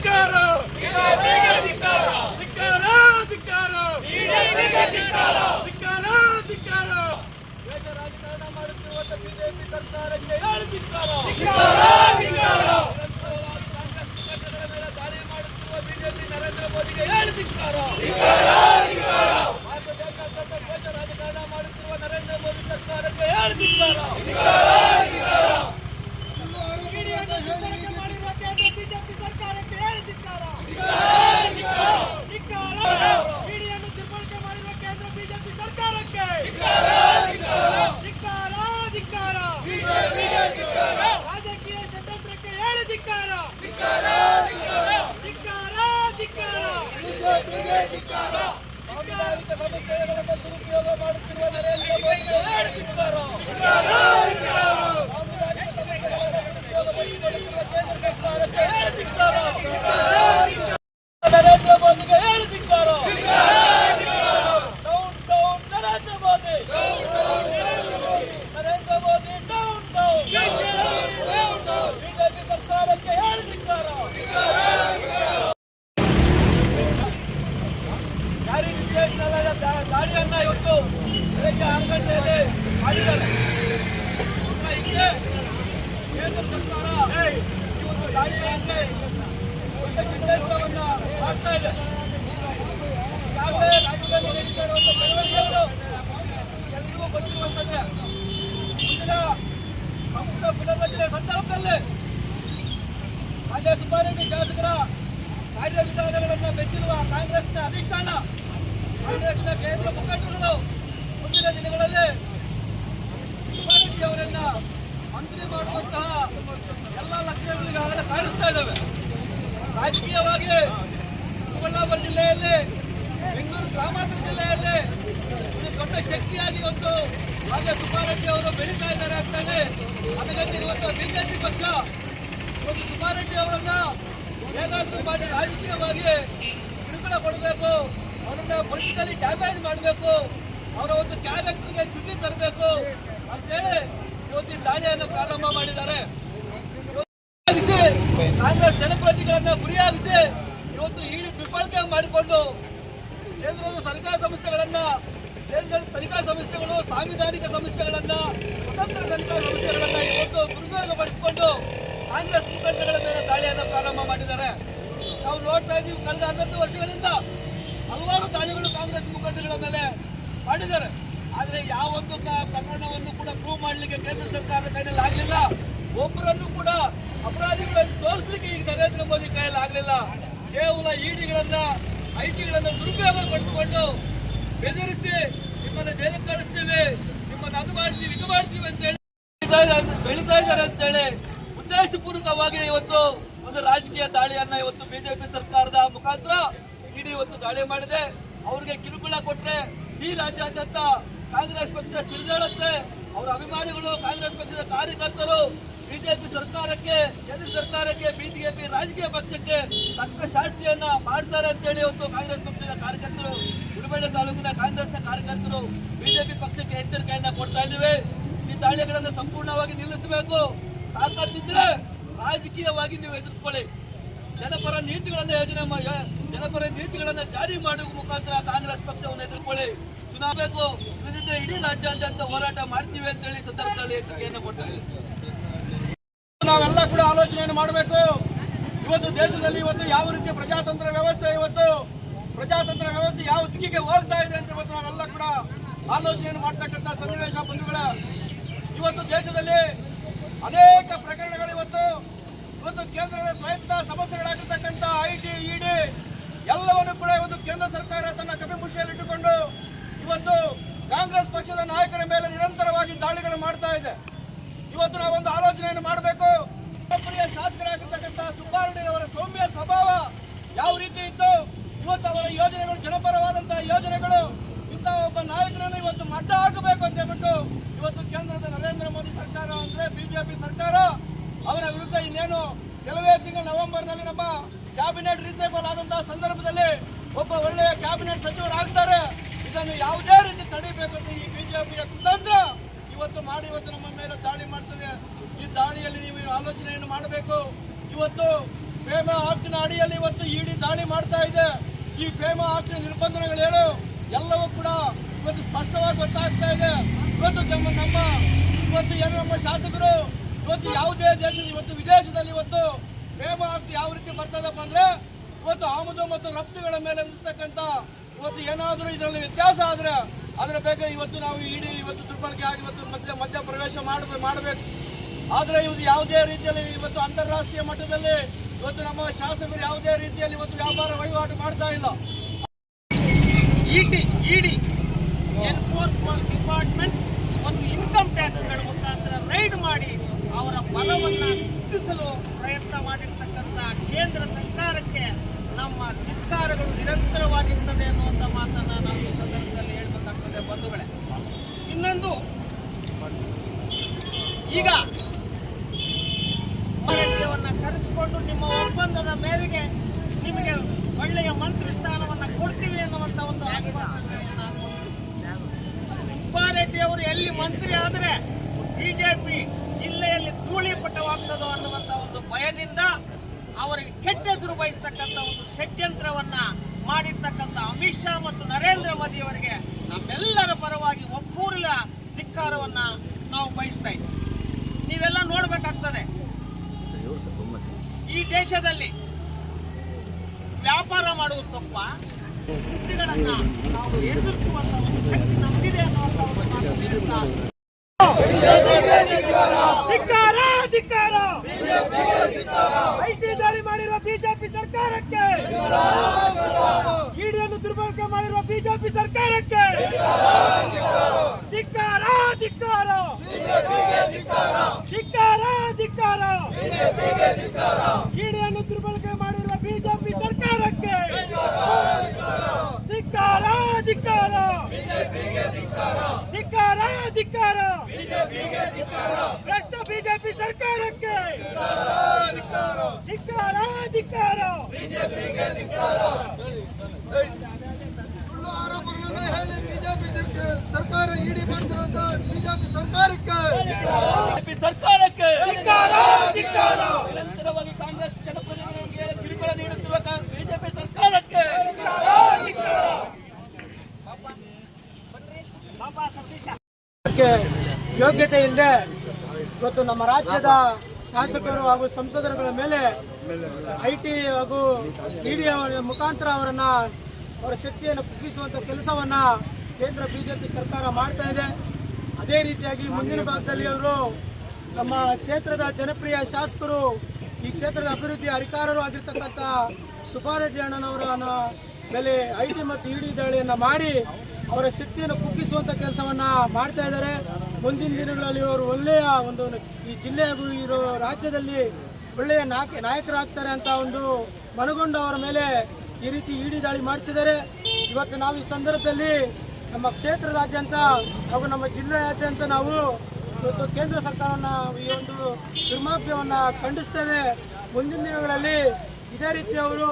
ಧಿಕ್ಕಾರ ರಾಜಕಾರಣ ಮಾಡುತ್ತಿರುವಂತ ಬಿಜೆಪಿ ಸರ್ಕಾರಕ್ಕೆ ಹೇಳಿ ಧಿಕ್ಕಾರ ಕಾಂಗ್ರೆಸ್ ಮುಖಂಡರ ಮೇಲೆ ದಾಳಿ ಮಾಡುತ್ತಿರುವ ಬಿಜೆಪಿ ನರೇಂದ್ರ ಮೋದಿಗೆ ಹೇಳಿ ಧಿಕ್ಕಾರ ಭಾರತ ದೇಶಾದ್ಯಂತ ದೇಶ ರಾಜಕಾರಣ ಮಾಡುತ್ತಿರುವ ನರೇಂದ್ರ ಮೋದಿ ಸರ್ಕಾರಕ್ಕೆ ಹೇಳಿ ಧಿಕ್ಕಾರ ಇಡಿಯನ್ನು ದುರ್ಬಳಕೆ ಮಾಡಿರುವ ಕೇಂದ್ರ ಬಿಜೆಪಿ ಸರ್ಕಾರಕ್ಕೆ ಹೇಳಿ ಧಿಕ್ಕಾರ. ಧಿಕ್ಕಾರ. ಇಡಿಯನ್ನು ದುರ್ಬಳಕೆ ಮಾಡಿರುವ ಕೇಂದ್ರ ಬಿಜೆಪಿ ಸರ್ಕಾರಕ್ಕೆ ಧಿಕ್ಕಾರ, ಧಿಕ್ಕಾರ. ರಾಜಕೀಯ ಷಡ್ಯಂತ್ರಕ್ಕೆ ಹೇಳಿ ಧಿಕ್ಕಾರ ಧಿಕ್ಕಾರ, ಧಿಕ್ಕಾರ. ಸಾಂವಿಧಾನಿಕ ಸಮಸ್ಯೆಗಳನ್ನು ದುರುಪಯೋಗ ಮಾಡುತ್ತಿರುವ ನರೇಂದ್ರ ಧಿಕ್ಕಾರ ಸಾಂವಿಧಾನಿಕ ಸಮಸ್ಯೆಗಳನ್ನು ಕೇಂದ್ರ ಸರ್ಕಾರಕ್ಕೆ ಹೇಳಿ ಧಿಕ್ಕಾರ ನರೇಂದ್ರ ಮೋದಿಗೆ ಹೇಳಿ ಧಿಕ್ಕಾರ down down Narendra Modi Narendra Modi down down BJP ಸರ್ಕಾರಕ್ಕೆ ಹೇಳಿ ಧಿಕ್ಕಾರ ಜಾರಿ ನಿರ್ದೇಶನಾಲಯದ ದಾ- ದಾಳಿಯನ್ನ ಇವತ್ತು ಬೆಳಗ್ಗೆ ಆರು ಗಂಟೆಯಲ್ಲಿ ಮಾಡಿದ್ದಾರೆ ಇವ್ರ ಹಿಂದೆ ಕೇಂದ್ರ ಸರ್ಕಾರ ಇವತ್ತು ದಾಳಿಯ ಹಿಂದೆ ದೊಡ್ಡ ಷಡ್ಯಂತ್ರವನ್ನ ಮಾಡ್ತಾ ಇದೆ ಈಗಾಗಲೇ ರಾಜ್ಯದಲ್ಲಿ ಕಾಂಗ್ರೆಸ್ನ ಕೇಂದ್ರ ಮುಖಂಡರುಗಳು ಮುಂದಿನ ದಿನಗಳಲ್ಲಿ ಅವರನ್ನ ಮಂತ್ರಿ ಮಾಡುವಂತಹ ಎಲ್ಲ ಲಕ್ಷಣಗಳು ಈಗಾಗಲೇ ಕಾಣಿಸ್ತಾ ಇದ್ದಾವೆ. ರಾಜಕೀಯವಾಗಿ ಚಿಕ್ಕಬಳ್ಳಾಪುರ ಜಿಲ್ಲೆಯಲ್ಲಿ, ಬೆಂಗಳೂರು ಗ್ರಾಮಾಂತರ ಜಿಲ್ಲೆಯಲ್ಲಿ ಒಂದು ದೊಡ್ಡ ಶಕ್ತಿಯಾಗಿ ಒಂದು ರಾಜ ಸುಬ್ಬಾರೆಡ್ಡಿ ಅವರು ಬೆಳೀತಾ ಇದ್ದಾರೆ ಅಂತ ಹೇಳಿ ಅದಕ್ಕೆ ಇವತ್ತು ಬಿಜೆಪಿ ಪಕ್ಷ ಇವತ್ತು ಸುಬ್ಬಾರೆಡ್ಡಿ ಅವರನ್ನ ಹೇಗಾದರೂ ಮಾಡಿ ರಾಜಕೀಯವಾಗಿ ಕಿರುಕುಳ ಕೊಡಬೇಕು. ಅವರನ್ನ ಪೊಲಿಟಿಕಲಿ ಡ್ಯಾಮೇಜ್ ಮಾಡಬೇಕು. ಅವರ ಒಂದು ಕ್ಯಾರೆಕ್ಟರ್ಗೆ ಚುಟ್ಟಿ ತರಬೇಕು ಅಂತೇಳಿ ಇವತ್ತು ದಾಳಿಯನ್ನು ಪ್ರಾರಂಭ ಮಾಡಿದ್ದಾರೆ. ಕಾಂಗ್ರೆಸ್ ಜನಪ್ರತಿಗಳನ್ನ ಗುರಿಯಾಗಿಸಿ ಇವತ್ತು ಈಡಿ ದುರ್ಬಳಕೆ ಮಾಡಿಕೊಂಡು ಕೇಂದ್ರದ ಸರ್ಕಾರ ಸಂಸ್ಥೆಗಳನ್ನ, ಕೇಂದ್ರದ ತನಿಖಾ ಸಂಸ್ಥೆಗಳು, ಸಾಂವಿಧಾನಿಕ ಸಂಸ್ಥೆಗಳನ್ನ, ಸ್ವತಂತ್ರ ತನಿಖಾ ಸಂಸ್ಥೆಗಳನ್ನ ಇವತ್ತು ದುರುಪಯೋಗಪಡಿಸಿಕೊಂಡು ಕಾಂಗ್ರೆಸ್ ಮುಖಂಡಗಳ ಮೇಲೆ ದಾಳಿಯನ್ನು ಪ್ರಾರಂಭ ಮಾಡಿದ್ದಾರೆ. ನಾವು ನೋಡ್ತಾ ಇದ್ದೀವಿ ಕಳೆದ ಹನ್ನೊಂದು ವರ್ಷಗಳಿಂದ ಹಲವಾರು ದಾಳಿಗಳು ಕಾಂಗ್ರೆಸ್ ಮುಖಂಡಗಳ ಮೇಲೆ ಮಾಡಿದ್ದಾರೆ. ಆದರೆ ಯಾವೊಂದು ಪ್ರಕರಣವನ್ನು ಕೂಡ ಪ್ರೂವ್ ಮಾಡಲಿಕ್ಕೆ ಕೇಂದ್ರ ಸರ್ಕಾರದ ಕೈನಲ್ಲಿ ಆಗಲಿಲ್ಲ. ಒಬ್ಬರನ್ನು ಕೂಡ ಅಪರಾಧಿಗಳನ್ನು ತೋರಿಸಲಿಕ್ಕೆ ಈಗ ನರೇಂದ್ರ ಮೋದಿ ಕೈಯಲ್ಲಿ ಆಗಲಿಲ್ಲ. ಕೇವಲ ಇಡಿಗಳನ್ನ, ಐಟಿಗಳನ್ನ ದುರುಪಯೋಗ ಪಡೆದುಕೊಂಡು ಬೆದರಿಸಿ ನಿಮ್ಮನ್ನು ಜೈಲಿಗೆ ಕಳಿಸ್ತೀವಿ, ನಿಮ್ಮನ್ನು ಅದು ಮಾಡ್ತೀವಿ, ಇದು ಮಾಡ್ತೀವಿ ಅಂತ ಹೇಳಿ ಬೆಳೀತಾ ಇದ್ದಾರೆ ಅಂತೇಳಿ ಉದ್ದೇಶಪೂರ್ವಕವಾಗಿ ಇವತ್ತು ಒಂದು ರಾಜಕೀಯ ದಾಳಿಯನ್ನ ಇವತ್ತು ಬಿಜೆಪಿ ಸರ್ಕಾರದ ಮುಖಾಂತರ ಇಡೀ ಇವತ್ತು ದಾಳಿ ಮಾಡಿದೆ. ಅವ್ರಿಗೆ ಕಿರುಕುಳ ಕೊಟ್ರೆ ಈ ರಾಜ್ಯಾದ್ಯಂತ ಕಾಂಗ್ರೆಸ್ ಪಕ್ಷ ಸಿಡಿದಾಡುತ್ತೆ ಅವರ ಅಭಿಮಾನಿಗಳು ಕಾಂಗ್ರೆಸ್ ಪಕ್ಷದ ಕಾರ್ಯಕರ್ತರು ಬಿಜೆಪಿ ಸರ್ಕಾರಕ್ಕೆ, ಕೇಂದ್ರ ಸರ್ಕಾರಕ್ಕೆ, ಬಿಜೆಪಿ ರಾಜಕೀಯ ಪಕ್ಷಕ್ಕೆ ತಕ್ಕ ಶಾಸ್ತಿಯನ್ನ ಮಾಡ್ತಾರೆ ಅಂತೇಳಿ ಒಂದು ಕಾಂಗ್ರೆಸ್ ಪಕ್ಷದ ಕಾರ್ಯಕರ್ತರು ಉಡುಪಳ್ಳಿ ತಾಲೂಕಿನ ಕಾಂಗ್ರೆಸ್ನ ಕಾರ್ಯಕರ್ತರು ಬಿಜೆಪಿ ಪಕ್ಷಕ್ಕೆ ಎಚ್ಚರಿಕೆಯನ್ನ ಕೊಡ್ತಾ ಇದ್ದೀವಿ. ಈ ದಾಳಿಗಳನ್ನು ಸಂಪೂರ್ಣವಾಗಿ ನಿಲ್ಲಿಸಬೇಕು. ತಾಕತ್ತಿದ್ರೆ ರಾಜಕೀಯವಾಗಿ ನೀವು ಎದುರಿಸ್ಕೊಳ್ಳಿ. ಜನಪರ ನೀತಿಗಳನ್ನು ಯೋಜನೆ ಮಾಡಿ, ಜನಪರ ನೀತಿಗಳನ್ನು ಜಾರಿ ಮಾಡುವ ಮುಖಾಂತರ ಕಾಂಗ್ರೆಸ್ ಪಕ್ಷವನ್ನು ಎದುರ್ಕೊಳ್ಳಿ. ಚುನಾವಣೆಗೂ ಇಲ್ಲದಿದ್ದರೆ ಇಡೀ ರಾಜ್ಯಾದ್ಯಂತ ಹೋರಾಟ ಮಾಡ್ತೀವಿ ಅಂತೇಳಿ ಸಂದರ್ಭದಲ್ಲಿ ಎಚ್ಚರಿಕೆಯನ್ನು ಇದ್ದೀವಿ ನಾವೆಲ್ಲ ಕೂಡ ಆಲೋಚನೆಯನ್ನು ಮಾಡಬೇಕು. ಇವತ್ತು ದೇಶದಲ್ಲಿ ಇವತ್ತು ಯಾವ ರೀತಿಯ ಪ್ರಜಾತಂತ್ರ ವ್ಯವಸ್ಥೆ, ಇವತ್ತು ಪ್ರಜಾತಂತ್ರ ವ್ಯವಸ್ಥೆ ಯಾವ ದಿಕ್ಕಿಗೆ ಹೋಗ್ತಾ ಇದೆ ಅಂತ ಇವತ್ತು ನಾವೆಲ್ಲ ಕೂಡ ಆಲೋಚನೆಯನ್ನು ಮಾಡ್ತಕ್ಕಂಥ ಸನ್ನಿವೇಶ ಬಂಧುಗಳ, ಇವತ್ತು ದೇಶದಲ್ಲಿ ಅನೇಕ ಪ್ರಕರಣಗಳು ಇವತ್ತು ಇವತ್ತು ಕೇಂದ್ರದ ಸ್ವಾಯತ್ತ ಸಮಸ್ಯೆಗಳಾಗಿರ್ತಕ್ಕಂಥ ಐ ಟಿ ಇಡಿ ಎಲ್ಲವನ್ನು ಕೂಡ ಇವತ್ತು ಕೇಂದ್ರ ಸರ್ಕಾರ ತನ್ನ ಕಪಿಮುಷಿಯಲ್ಲಿಟ್ಟುಕೊಂಡು ಇವತ್ತು ಕಾಂಗ್ರೆಸ್ ಪಕ್ಷದ ನಾಯಕರ ಮೇಲೆ ನಿರಂತರವಾಗಿ ದಾಳಿಗಳು ಮಾಡ್ತಾ ಇದೆ. ಇವತ್ತು ಒಂದು ಆಲೋಚನೆಯನ್ನು ಮಾಡಬೇಕು. ಪ್ರಿಯ ಶಾಸಕರಾಗಿರ್ತಕ್ಕಂಥ ಸುಬ್ಬಾರೆಡ್ಡಿ ಅವರ ಸೌಮ್ಯ ಸ್ವಭಾವ ಯಾವ ರೀತಿ ಇತ್ತು? ಇವತ್ತು ಅವರ ಯೋಜನೆಗಳು ಜನಪರವಾದಂತಹ ಯೋಜನೆಗಳು, ಇಂಥ ಒಬ್ಬ ನಾಯಕನನ್ನು ಇವತ್ತು ಮಟ್ಟ ಹಾಕಬೇಕು ಅಂತ ಹೇಳ್ಬಿಟ್ಟು ಇವತ್ತು ಕೇಂದ್ರದ ನರೇಂದ್ರ ಮೋದಿ ಸರ್ಕಾರ ಅಂದ್ರೆ ಬಿಜೆಪಿ ಸರ್ಕಾರ ಅವರ ವಿರುದ್ಧ ಇನ್ನೇನು ಕೆಲವೇ ತಿಂಗಳು ನವೆಂಬರ್ನಲ್ಲಿ ನಮ್ಮ ಕ್ಯಾಬಿನೆಟ್ ರಿಸೇಬಲ್ ಆದಂತಹ ಸಂದರ್ಭದಲ್ಲಿ ಒಬ್ಬ ಒಳ್ಳೆಯ ಕ್ಯಾಬಿನೆಟ್ ಸಚಿವರಾಗ್ತಾರೆ. ಇದನ್ನು ಯಾವುದೇ ರೀತಿ ತಡಿಬೇಕು ಅಂತ ಈ ಬಿಜೆಪಿಯ ಕುತಂತ್ರ ಇವತ್ತು ಮಾಡಿ ಇವತ್ತು ನಮ್ಮ ಮೇಲೆ ದಾಳಿ ಮಾಡ್ತದೆ. ಈ ದಾಳಿಯಲ್ಲಿ ನೀವು ಆಲೋಚನೆಯನ್ನು ಮಾಡಬೇಕು. ಇವತ್ತು ಫೇಮಾ ಆಕ್ಟಿನ ಅಡಿಯಲ್ಲಿ ಇವತ್ತು ಇಡಿ ದಾಳಿ ಮಾಡ್ತಾ ಇದೆ. ಈ ಫೇಮಾ ಆಕ್ಟಿನ ನಿರ್ಬಂಧನೆಗಳೇನು ಎಲ್ಲವೂ ಕೂಡ ಇವತ್ತು ಸ್ಪಷ್ಟವಾಗಿ ಗೊತ್ತಾಗ್ತಾ ಇದೆ. ಇವತ್ತು ನಮ್ಮ ನಮ್ಮ ಇವತ್ತು ಏನು ನಮ್ಮ ಶಾಸಕರು ಇವತ್ತು ಯಾವುದೇ ದೇಶದ ಇವತ್ತು ವಿದೇಶದಲ್ಲಿ ಇವತ್ತು ಪ್ರೇಮ ಆಕ್ಟ್ ಯಾವ ರೀತಿ ಬರ್ತದಪ್ಪ ಅಂದ್ರೆ, ಇವತ್ತು ಆಮದು ಮತ್ತು ರಫ್ತುಗಳ ಮೇಲೆ ವಿಧಿಸ್ತಕ್ಕಂಥ ಇವತ್ತು ಏನಾದರೂ ಇದರಲ್ಲಿ ವ್ಯತ್ಯಾಸ ಆದ್ರೆ ಅದರ ಬಗ್ಗೆ ಇವತ್ತು ನಾವು ಇಡೀ ಇವತ್ತು ದುರ್ಬಳಕೆ ಆಗಿ ಇವತ್ತು ಮಧ್ಯ ಮಧ್ಯ ಪ್ರವೇಶ ಮಾಡಬೇಕು. ಮಾಡಬೇಕು ಆದರೆ ಇದು ಯಾವುದೇ ರೀತಿಯಲ್ಲಿ ಇವತ್ತು ಅಂತಾರಾಷ್ಟ್ರೀಯ ಮಟ್ಟದಲ್ಲಿ ಇವತ್ತು ನಮ್ಮ ಶಾಸಕರು ಯಾವುದೇ ರೀತಿಯಲ್ಲಿ ಇವತ್ತು ವ್ಯಾಪಾರ ವಹಿವಾಟು ಮಾಡ್ತಾ ಇಲ್ಲ. ಇಡಿ ಇಡಿ ಎನ್ಫೋರ್ಸ್ಮೆಂಟ್ ಡಿಪಾರ್ಟ್ಮೆಂಟ್ ಮತ್ತು ಇನ್ಕಮ್ ಟ್ಯಾಕ್ಸ್ಗಳ ಮುಖಾಂತರ ರೈಡ್ ಮಾಡಿ ಅವರ ಬಲವನ್ನು ಕುಗ್ಗಿಸಲು ಪ್ರಯತ್ನ ಮಾಡಿರ್ತಕ್ಕಂಥ ಕೇಂದ್ರ ಸರ್ಕಾರಕ್ಕೆ ನಮ್ಮ ಧಿಕ್ಕಾರಗಳು ನಿರಂತರವಾಗಿರ್ತದೆ ಅನ್ನುವಂಥ ಮಾತನ್ನು ನಾವು ಈ ಸಂದರ್ಭದಲ್ಲಿ ಹೇಳ್ಬೇಕಾಗ್ತದೆ ಬಂಧುಗಳೇ ಇನ್ನೊಂದು, ಈಗ ಕರೆಸಿಕೊಂಡು ನಿಮ್ಮ ಒಪ್ಪಂದದ ಮೇರೆಗೆ ನಿಮಗೆ ಒಳ್ಳೆಯ ಮಂತ್ರಿ ಸ್ಥಾನವನ್ನು ಕೊಡ್ತೀವಿ ಅನ್ನುವಂಥ ಒಂದು ಆಶ್ವಾಸನೆಯನ್ನ. ಸುಬ್ಬಾರೆಡ್ಡಿ ಅವರು ಎಲ್ಲಿ ಮಂತ್ರಿ ಆದರೆ ಬಿಜೆಪಿ ಜಿಲ್ಲೆಯಲ್ಲಿ ಧೂಳಿಪಟವಾಗ್ತದೋ ಅನ್ನುವಂಥ ಒಂದು ಭಯದಿಂದ ಅವರಿಗೆ ಕೆಟ್ಟ ಹೆಸರು ಬಯಸ್ತಕ್ಕಂಥ ಒಂದು ಷಡ್ಯಂತ್ರವನ್ನ ಮಾಡಿರ್ತಕ್ಕಂಥ ಅಮಿತ್ ಶಾ ಮತ್ತು ನರೇಂದ್ರ ಮೋದಿ ಅವರಿಗೆ ನಮ್ಮೆಲ್ಲರ ಪರವಾಗಿ ಒಕ್ಕೂರಿನ ಧಿಕ್ಕಾರವನ್ನ ನಾವು ಬಯಸ್ತಾ ಇದ್ದೀವಿ. ನೀವೆಲ್ಲ ನೋಡ್ಬೇಕಾಗ್ತದೆ. ಈ ದೇಶದಲ್ಲಿ ವ್ಯಾಪಾರ ಮಾಡುವುದು ತಪ್ಪ? ನಾವು ಎದುರಿಸುವಂತ ಒಂದು ಶಕ್ತಿ ನಮಗಿದೆ ಅನ್ನುವಂತ ಒಂದು ಮಾತನ್ನು ಧಿಕ್ಕಾರ. ಐಟಿ ದಾಳಿ ಮಾಡಿರುವ ಬಿಜೆಪಿ ಸರ್ಕಾರಕ್ಕೆ. ಇಡಿಯನ್ನು ದುರ್ಬಳಕೆ ಮಾಡಿರುವ ಬಿಜೆಪಿ ಸರ್ಕಾರಕ್ಕೆ. ಧಿಕ್ಕಾರ ಧಿಕ್ಕಾರ ಧಿಕ್ಕಾರ ಇಡಿಯನ್ನು ದುರ್ಬಳಕೆ ಮಾಡಿರುವ ಬಿಜೆಪಿ ಸರ್ಕಾರಕ್ಕೆ ಧಿಕ್ಕಾರ ಧಿಕ್ಕಾರ ಧಿಕ್ಕಾರ ಧಿಕ್ಕಾರ ಭ್ರಷ್ಟ ಬಿಜೆಪಿ ಸರ್ಕಾರಕ್ಕೆ ಧಿಕ್ಕಾರ ಧಿಕ್ಕಾರ ಸುಳ್ಳು ಆರೋಪಗಳನ್ನು ಹೇಳಿ ಬಿಜೆಪಿ ಸರ್ಕಾರ ಇಡಿ ಮಾಡ್ತಿರೋಂತ ಬಿಜೆಪಿ ಸರ್ಕಾರಕ್ಕೆ ಬಿಜೆಪಿ ಸರ್ಕಾರಕ್ಕೆ ಧಿಕ್ಕಾರ ಧಿಕ್ಕಾರ ನಿರಂತರವಾಗಿ ಕಾಂಗ್ರೆಸ್ ಜನಪ್ರತಿನಿಧಿಗಳಿಗೆ ಕಿರುಕುಳ ನೀಡುತ್ತಿರುವ ಬಿಜೆಪಿ ಸರ್ಕಾರಕ್ಕೆ ಬಾಬಾ ಸತೀಶ ಕ್ಕೆ ಯೋಗ್ಯತೆ ಇಲ್ಲದೆ ಇವತ್ತು ನಮ್ಮ ರಾಜ್ಯದ ಶಾಸಕರು ಹಾಗೂ ಸಂಸದರುಗಳ ಮೇಲೆ ಐ ಟಿ ಹಾಗೂ ಮೀಡಿಯಾ ಮುಖಾಂತರ ಅವರನ್ನ, ಅವರ ಶಕ್ತಿಯನ್ನು ಕುಗ್ಗಿಸುವಂತ ಕೆಲಸವನ್ನ ಕೇಂದ್ರ ಬಿಜೆಪಿ ಸರ್ಕಾರ ಮಾಡ್ತಾ ಇದೆ. ಅದೇ ರೀತಿಯಾಗಿ ಮುಂದಿನ ಭಾಗದಲ್ಲಿ ಅವರು ನಮ್ಮ ಕ್ಷೇತ್ರದ ಜನಪ್ರಿಯ ಶಾಸಕರು, ಈ ಕ್ಷೇತ್ರದ ಅಭಿವೃದ್ಧಿ ಅಧಿಕಾರರು ಆಗಿರ್ತಕ್ಕಂಥ ಸುಬ್ಬಾರೆಡ್ಡಿ ಅಣ್ಣನವರ ಮೇಲೆ ಐ ಟಿ ಮತ್ತು ಇಡಿ ದಾಳಿಯನ್ನು ಮಾಡಿ ಅವರ ಶಕ್ತಿಯನ್ನು ಕುಗ್ಗಿಸುವಂತ ಕೆಲಸವನ್ನು ಮಾಡ್ತಾ ಇದ್ದಾರೆ. ಮುಂದಿನ ದಿನಗಳಲ್ಲಿ ಅವರು ಒಳ್ಳೆಯ ಒಂದು ಈ ಜಿಲ್ಲೆ ಇರೋ ರಾಜ್ಯದಲ್ಲಿ ಒಳ್ಳೆಯ ನಾಯಕ ನಾಯಕರಾಗ್ತಾರೆ ಅಂತ ಒಂದು ಮನಗೊಂಡು ಅವರ ಮೇಲೆ ಈ ರೀತಿ ಇಡಿ ದಾಳಿ ಮಾಡಿಸಿದ್ದಾರೆ. ಇವತ್ತು ನಾವು ಈ ಸಂದರ್ಭದಲ್ಲಿ ನಮ್ಮ ಕ್ಷೇತ್ರದಾದ್ಯಂತ ಹಾಗೂ ನಮ್ಮ ಜಿಲ್ಲೆಯಾದ್ಯಂತ ನಾವು ಇವತ್ತು ಕೇಂದ್ರ ಸರ್ಕಾರವನ್ನು ಈ ಒಂದು ದುರ್ಮಾರ್ಗವನ್ನ ಖಂಡಿಸ್ತೇವೆ. ಮುಂದಿನ ದಿನಗಳಲ್ಲಿ ಇದೇ ರೀತಿ ಅವರು